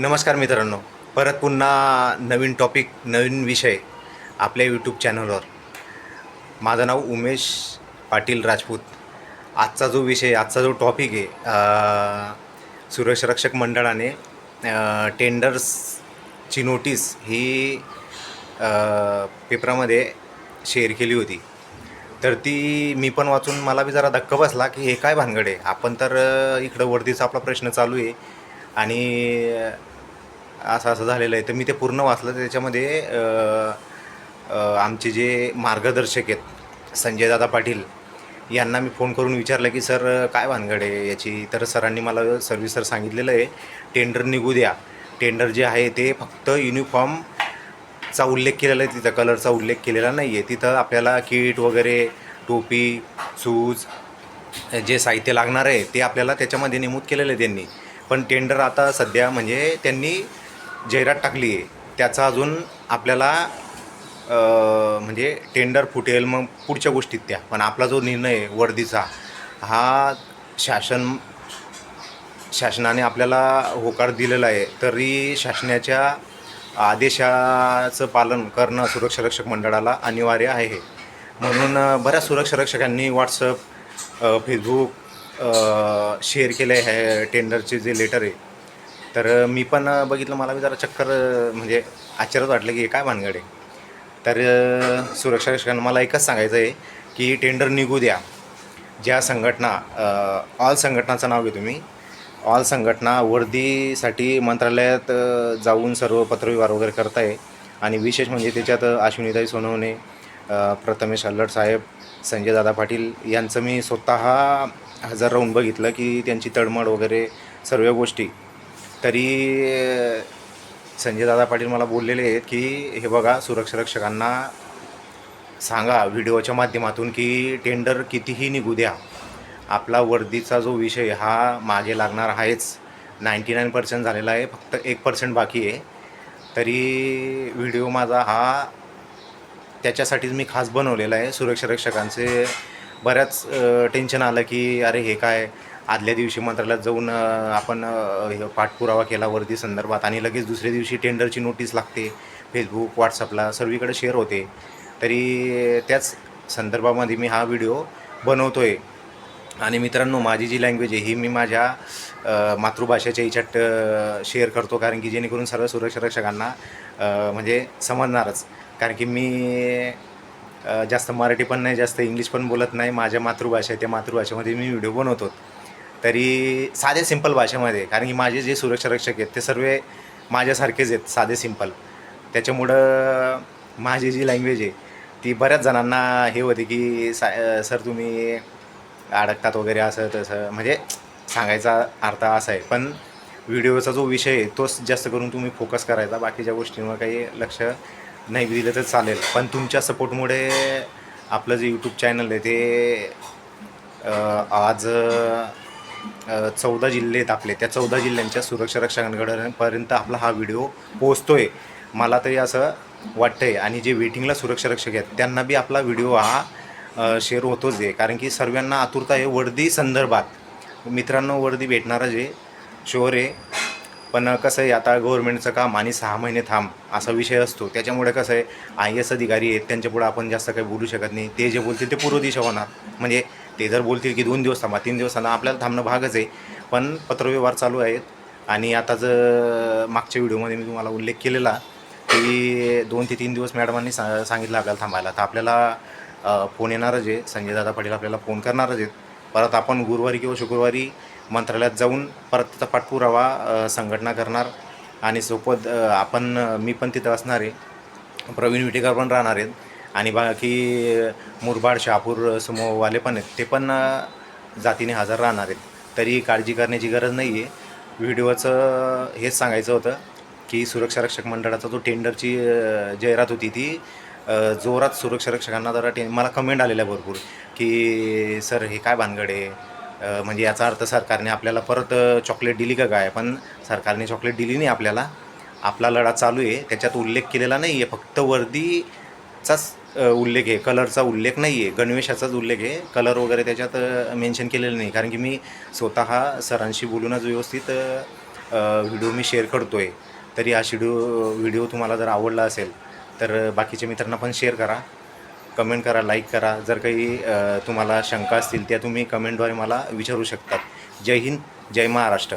नमस्कार मित्रांनो. परत पुन्हा नवीन टॉपिक नवीन विषय आपल्या यूट्यूब चॅनलवर माझं नाव उमेश पाटील राजपूत. आजचा जो विषय आजचा जो टॉपिक आहे सुरक्षरक्षक मंडळाने टेंडर्सची नोटीस ही पेपरामध्ये शेअर केली होती. तर ती मी पण वाचून मला बी जरा धक्का बसला की हे काय भानगड आहे? आपण तर इकडं वर्दीचा आपला प्रश्न चालू आहे आणि असं असं झालेलं आहे. तर मी ते पूर्ण वाचलं. तर त्याच्यामध्ये आमचे जे मार्गदर्शक आहेत संजयदादा पाटील यांना मी फोन करून विचारलं की सर काय भानगड आहे याची? तर सरांनी मला सर्विस सर सांगितलेलं आहे टेंडर निघू द्या. टेंडर जे आहे ते फक्त युनिफॉर्मचा उल्लेख केलेला आहे. तिथं कलरचा उल्लेख केलेला नाही आहे. तिथं आपल्याला किट वगैरे टोपी शूज जे साहित्य लागणार आहे ते आपल्याला त्याच्यामध्ये नमूद केलेलं आहे त्यांनी. पण टेंडर आता सध्या म्हणजे त्यांनी जाहिरात टाकली आहे त्याचा अजून आपल्याला म्हणजे टेंडर फुटेल मग पुढच्या गोष्टीत त्या पण आपला जो निर्णय आहे वर्दीचा हा शासन शासनाने आपल्याला होकार दिलेला आहे तरी शासनाच्या आदेशाचं पालन करणं सुरक्षारक्षक मंडळाला अनिवार्य आहे. म्हणून बऱ्याच बऱ्याच सुरक्षारक्षकांनी व्हॉट्सअप फेसबुक शेअर केले आहे टेंडरचे जे लेटर आहे तर मी पण बघितलं मला बी जरा चक्कर म्हणजे आश्चर्यच वाटलं की हे काय भानगड आहे. तर सुरक्षा रक्षकांना मला एकच सांगायचं आहे की टेंडर निघू द्या. ज्या संघटना ऑल संघटनाचं नाव घेतो मी ऑल संघटना वर्दीसाठी मंत्रालयात जाऊन सर्व पत्रव्यवहार वगैरे करताय. आणि विशेष म्हणजे त्याच्यात अश्विनीताई सोनवणे प्रथमेश अल्लड साहेब संजय दादा पाटील यांचं मी स्वतः हजर राहून बघितलं की त्यांची तडमड वगैरे सर्व गोष्टी. तरी संजय संजयदादा पाटील मला बोललेले आहेत की हे बघा सुरक्षारक्षकांना सांगा व्हिडिओच्या माध्यमातून की टेंडर कितीही निघू द्या आपला वर्दीचा जो विषय हा मागे लागणार आहेच. नाईंटी नाईन पर्सेंट झालेला आहे फक्त एक पर्सेंट बाकी आहे. तरी व्हिडिओ माझा हा त्याच्यासाठीच मी खास बनवलेला आहे. सुरक्षारक्षकांचे बऱ्याच टेन्शन आलं की अरे हे काय आदल्या दिवशी मंत्रालयात जाऊन आपण हे पाठपुरावा केला वर्दी संदर्भात आणि लगेच दुसऱ्या दिवशी टेंडरची नोटीस लागते फेसबुक व्हॉट्सअपला सर्वीकडे शेअर होते. तरी त्याच संदर्भामध्ये मी हा व्हिडिओ बनवतो आहे आणि मित्रांनो माझी जी लँग्वेज आहे ही मी माझ्या मातृभाषेच्या याच्यात शेअर करतो. कारण की जेणेकरून सर्व सुरक्षा रक्षकांना म्हणजे समजणारच. कारण की मी जास्त मराठी पण नाही जास्त इंग्लिश पण बोलत नाही. माझ्या मातृभाषा आहे त्या मातृभाषेमध्ये मी व्हिडिओ बनवतो. तरी साधे सिंपल भाषेमध्ये कारण की माझे जे सुरक्षा रक्षक आहेत ते सर्व माझ्यासारखेच आहेत साधे सिंपल त्याच्यामुळं माझी जी लँग्वेज आहे ती बऱ्याच जणांना हे होते की सा सर तुम्ही अडकतात वगैरे असं तसं. म्हणजे सांगायचा अर्थ असा आहे. पण व्हिडिओचा जो विषय आहे तोच जास्त करून तुम्ही फोकस करायचा. बाकीच्या गोष्टींवर काही लक्ष नाही दिलं तर चालेल. पण तुमच्या सपोर्टमुळे आपलं जे यूट्यूब चॅनल आहे ते आज चौदा जिल्हे आहेत आपले. त्या चौदा जिल्ह्यांच्या सुरक्षा रक्षकांपर्यंत आपला हा व्हिडिओ पोचतोय मला तरी असं वाटतंय. आणि जे वेटिंगला सुरक्षा रक्षक आहेत त्यांना बी आपला व्हिडिओ हा शेअर होतोच आहे. कारण की सर्वांना आतुरता आहे. वर्दी संदर्भात. मित्रांनो वर्दी भेटणारच आहे शोर आहे पण कसं आहे आता गव्हर्नमेंटचं काम आणि सहा महिने थांब असा विषय असतो. त्याच्यामुळे कसं आहे आय एस अधिकारी आहेत. त्यांच्यापुढं आपण जास्त काही बोलू शकत नाही. ते जे बोलतील ते पूर्व दिशा होणार. म्हणजे ते जर बोलतील की दोन दिवस थांबा तीन दिवस थांबा आपल्याला थांबणं भागच आहे. पण पत्रव्यवहार चालू आहेत आणि आता जर मागच्या व्हिडिओमध्ये मी तुम्हाला उल्लेख केलेला की दोन ते तीन दिवस मॅडमांनी सा सांगितलं आपल्याला थांबायला. तर आपल्याला फोन येणारच आहे. संजय दादा पाटील आपल्याला फोन करणारच आहेत. परत आपण गुरुवारी किंवा शुक्रवारी मंत्रालयात जाऊन परत त्याचा पाठपुरावा संघटना करणार आणि सोबत आपण मी पण तिथं असणार आहे. प्रवीण विटेकर पण राहणार आहेत. आणि बाकी मुरबाड शहापूर समूहवाले पण आहेत. ते पण जातीने हजर राहणार आहेत. तरी काळजी करण्याची गरज नाही आहे व्हिडिओचं हेच सांगायचं होतं की सुरक्षारक्षक मंडळाचा जो टेंडरची जाहिरात होती ती जोरात सुरक्षा रक्षकांना जरा टे मला कमेंट आलेल्या भरपूर की सर हे काय भानगड आहे? म्हणजे याचा अर्थ सरकारने आपल्याला परत चॉकलेट दिली का काय? पण सरकारने चॉकलेट दिली नाही आपल्याला. आपला लढा चालू आहे. त्याच्यात उल्लेख केलेला नाही आहे फक्त वर्दीचाच उल्लेख आहे. कलरचा उल्लेख नाही आहे गणवेशाचाच उल्लेख आहे. कलर वगैरे त्याच्यात मेन्शन केलेलं नाही. कारण की मी स्वतः सरांशी बोलूनच व्यवस्थित व्हिडिओ मी शेअर करतो आहे तरी हा शिडिओ व्हिडिओ तुम्हाला जर आवडला असेल तर बाकीच्या मित्रांना पण शेअर करा. कमेंट करा लाईक करा. जर काही तुम्हाला शंका असतील त्या तुम्ही कमेंटद्वारे मला विचारू शकतात. जय हिंद जय महाराष्ट्र.